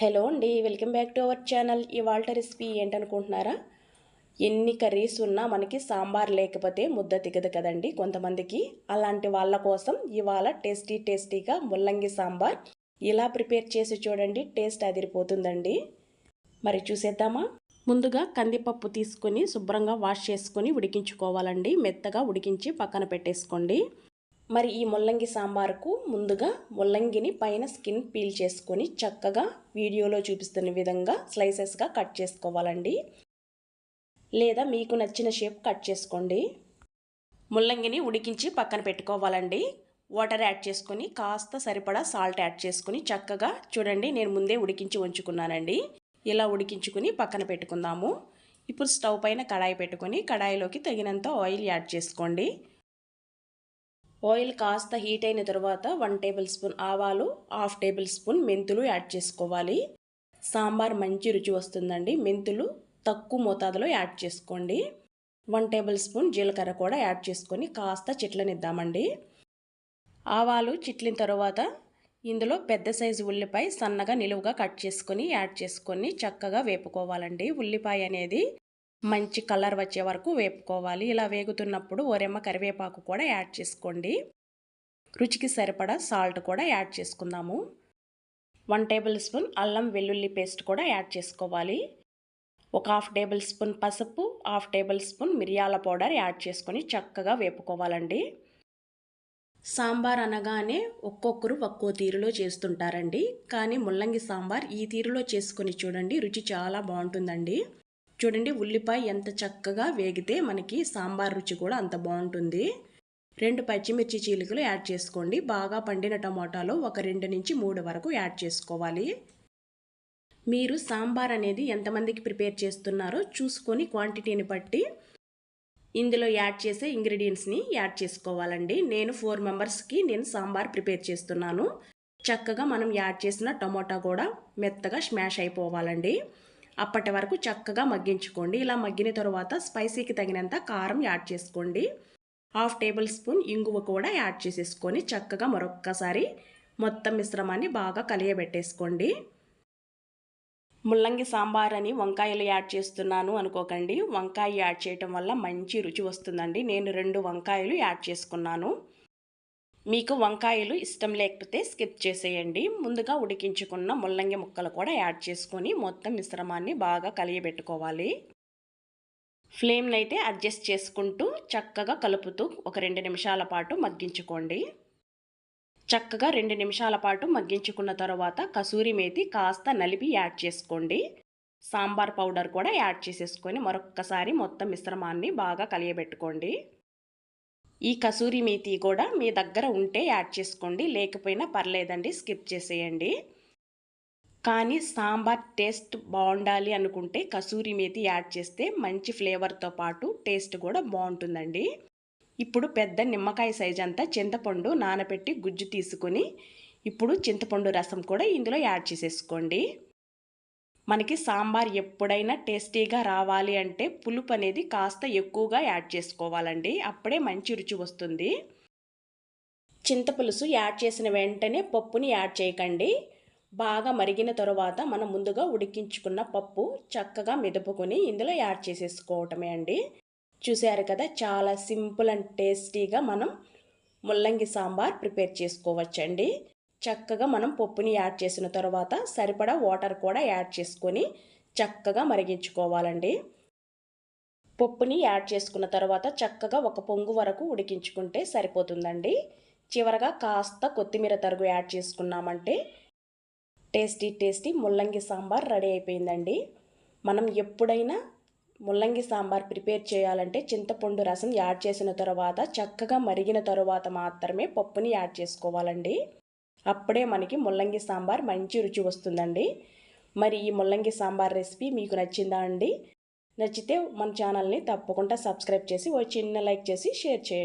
Hello అండి welcome back to our channel. ఇవాళ recipe ఏంటనుకుంటున్నారా? ఎన్ని కర్రీస్ ఉన్నా మనకి సాంబార్ లేకపోతే ముద్ద దిగదు కదండి కొంతమందికి. అలాంటి వాళ్ళ కోసం ఇవాళ టేస్టీ టేస్టీగా ముల్లంగి సాంబార్ ఇలా ప్రిపేర్ చేసి చూడండి టేస్ట్ అదిరిపోతుందండి. మరి చూసేద్దామా? ముందుగా కందిపప్పు తీసుకొని శుభ్రంగా వాష్ చేసుకొని ఉడికించుకోవాలండి. మెత్తగా ఉడికించి పక్కన పెట్టేసుకోండి. మరి ఈ ముల్లంగి సాంబార్కు ముందుగా ముల్లంగిని పైన స్కిన్ పీల్ చేసుకొని చక్కగా వీడియోలో చూపిస్తున్న విధంగా స్లైసెస్గా కట్ చేసుకోవాలండి. లేదా మీకు నచ్చిన షేప్ కట్ చేసుకోండి. ముల్లంగిని ఉడికించి పక్కన పెట్టుకోవాలండి. వాటర్ యాడ్ చేసుకొని కాస్త సరిపడా సాల్ట్ యాడ్ చేసుకొని చక్కగా చూడండి నేను ముందే ఉడికించి ఉంచుకున్నానండి. ఇలా ఉడికించుకుని పక్కన పెట్టుకుందాము. ఇప్పుడు స్టవ్ పైన కడాయి పెట్టుకొని కడాయిలోకి తగినంత ఆయిల్ యాడ్ చేసుకోండి. ఆయిల్ కాస్త హీట్ అయిన తర్వాత వన్ టేబుల్ స్పూన్ ఆవాలు హాఫ్ టేబుల్ స్పూన్ మెంతులు యాడ్ చేసుకోవాలి. సాంబార్ మంచి రుచి వస్తుందండి. మెంతులు తక్కువ మోతాదులో యాడ్ చేసుకోండి. వన్ టేబుల్ స్పూన్ జీలకర్ర కూడా యాడ్ చేసుకొని కాస్త చిట్లనిద్దామండి. ఆవాలు చిట్లిన తర్వాత ఇందులో పెద్ద సైజు ఉల్లిపాయ సన్నగా నిలువుగా కట్ చేసుకొని యాడ్ చేసుకొని చక్కగా వేపుకోవాలండి. ఉల్లిపాయ అనేది మంచి కలర్ వచ్చే వరకు వేపుకోవాలి. ఇలా వేగుతున్నప్పుడు ఒరెమ్మ కరివేపాకు కూడా యాడ్ చేసుకోండి. రుచికి సరిపడా సాల్ట్ కూడా యాడ్ చేసుకుందాము. వన్ టేబుల్ స్పూన్ అల్లం వెల్లుల్లి పేస్ట్ కూడా యాడ్ చేసుకోవాలి. ఒక హాఫ్ టేబుల్ స్పూన్ పసుపు హాఫ్ టేబుల్ స్పూన్ మిరియాల పౌడర్ యాడ్ చేసుకొని చక్కగా వేపుకోవాలండి. సాంబార్ అనగానే ఒక్కొక్కరు ఒక్కో తీరులో చేస్తుంటారండి. కానీ ముల్లంగి సాంబార్ ఈ తీరులో చేసుకొని చూడండి రుచి చాలా బాగుంటుందండి. చూడండి ఉల్లిపాయ ఎంత చక్కగా వేగితే మనకి సాంబార్ రుచి కూడా అంత బాగుంటుంది. రెండు పచ్చిమిర్చి చీలికలు యాడ్ చేసుకోండి. బాగా పండిన టమాటాలు ఒక రెండు నుంచి మూడు వరకు యాడ్ చేసుకోవాలి. మీరు సాంబార్ అనేది ఎంతమందికి ప్రిపేర్ చేస్తున్నారో చూసుకొని క్వాంటిటీని బట్టి ఇందులో యాడ్ చేసే ఇంగ్రీడియంట్స్ని యాడ్ చేసుకోవాలండి. నేను ఫోర్ మెంబర్స్కి నేను సాంబార్ ప్రిపేర్ చేస్తున్నాను. చక్కగా మనం యాడ్ చేసిన టమోటా కూడా మెత్తగా స్మాష్ అయిపోవాలండి. అప్పటి వరకు చక్కగా మగ్గించుకోండి. ఇలా మగ్గిన తర్వాత స్పైసీకి తగినంత కారం యాడ్ చేసుకోండి. హాఫ్ టేబుల్ స్పూన్ ఇంగువ కూడా యాడ్ చేసేసుకొని చక్కగా మరొక్కసారి మొత్తం మిశ్రమాన్ని బాగా కలియబెట్టేసుకోండి. ముల్లంగి సాంబార్ అని వంకాయలు యాడ్ చేస్తున్నాను అనుకోకండి. వంకాయ యాడ్ చేయటం వల్ల మంచి రుచి వస్తుందండి. నేను రెండు వంకాయలు యాడ్ చేసుకున్నాను. మీకు వంకాయలు ఇష్టం లేకపోతే స్కిప్ చేసేయండి. ముందుగా ఉడికించుకున్న ముల్లంగి ముక్కలు కూడా యాడ్ చేసుకొని మొత్తం మిశ్రమాన్ని బాగా కలియబెట్టుకోవాలి. ఫ్లేమ్ని అయితే అడ్జస్ట్ చేసుకుంటూ చక్కగా కలుపుతూ ఒక రెండు నిమిషాల పాటు మగ్గించుకోండి. చక్కగా రెండు నిమిషాల పాటు మగ్గించుకున్న తర్వాత కసూరి మేతి కాస్త నలిపి యాడ్ చేసుకోండి. సాంబార్ పౌడర్ కూడా యాడ్ చేసేసుకొని మరొక్కసారి మొత్తం మిశ్రమాన్ని బాగా కలియబెట్టుకోండి. ఈ కసూరి మేతి కూడా మీ దగ్గర ఉంటే యాడ్ చేసుకోండి లేకపోయినా పర్లేదండి స్కిప్ చేసేయండి. కానీ సాంబార్ టేస్ట్ బాగుండాలి అనుకుంటే కసూరి మేతి యాడ్ చేస్తే మంచి ఫ్లేవర్తో పాటు టేస్ట్ కూడా బాగుంటుందండి. ఇప్పుడు పెద్ద నిమ్మకాయ సైజ్ అంతా చింతపండు నానబెట్టి గుజ్జు తీసుకొని ఇప్పుడు చింతపండు రసం కూడా ఇందులో యాడ్ చేసేసుకోండి. మనకి సాంబార్ ఎప్పుడైనా టేస్టీగా రావాలి అంటే పులుపు అనేది కాస్త ఎక్కువగా యాడ్ చేసుకోవాలండి. అప్పుడే మంచి రుచి వస్తుంది. చింతపులుసు యాడ్ చేసిన వెంటనే పప్పుని యాడ్ చేయకండి. బాగా మరిగిన తరువాత మనం ముందుగా ఉడికించుకున్న పప్పు చక్కగా మెదుపుకొని ఇందులో యాడ్ చేసేసుకోవటమే అండి. చూశారు కదా చాలా సింపుల్ అండ్ టేస్టీగా మనం ముల్లంగి సాంబార్ ప్రిపేర్ చేసుకోవచ్చండి. చక్కగా మనం పప్పుని యాడ్ చేసిన తర్వాత సరిపడా వాటర్ కూడా యాడ్ చేసుకొని చక్కగా మరిగించుకోవాలండి. పప్పుని యాడ్ చేసుకున్న తర్వాత చక్కగా ఒక పొంగు వరకు ఉడికించుకుంటే సరిపోతుందండి. చివరగా కాస్త కొత్తిమీర తరుగు యాడ్ చేసుకున్నామంటే టేస్టీ టేస్టీ ముల్లంగి సాంబార్ రెడీ అయిపోయిందండి. మనం ఎప్పుడైనా ముల్లంగి సాంబార్ ప్రిపేర్ చేయాలంటే చింతపండు రసం యాడ్ చేసిన తర్వాత చక్కగా మరిగిన తరువాత మాత్రమే పప్పుని యాడ్ చేసుకోవాలండి. అప్పుడే మనకి ముల్లంగి సాంబార్ మంచి రుచి వస్తుందండి. మరి ఈ ముల్లంగి సాంబార్ రెసిపీ మీకు నచ్చిందా అండి? నచ్చితే మన ఛానల్ని తప్పకుండా సబ్స్క్రైబ్ చేసి ఓ చిన్న లైక్ చేసి షేర్ చేయండి.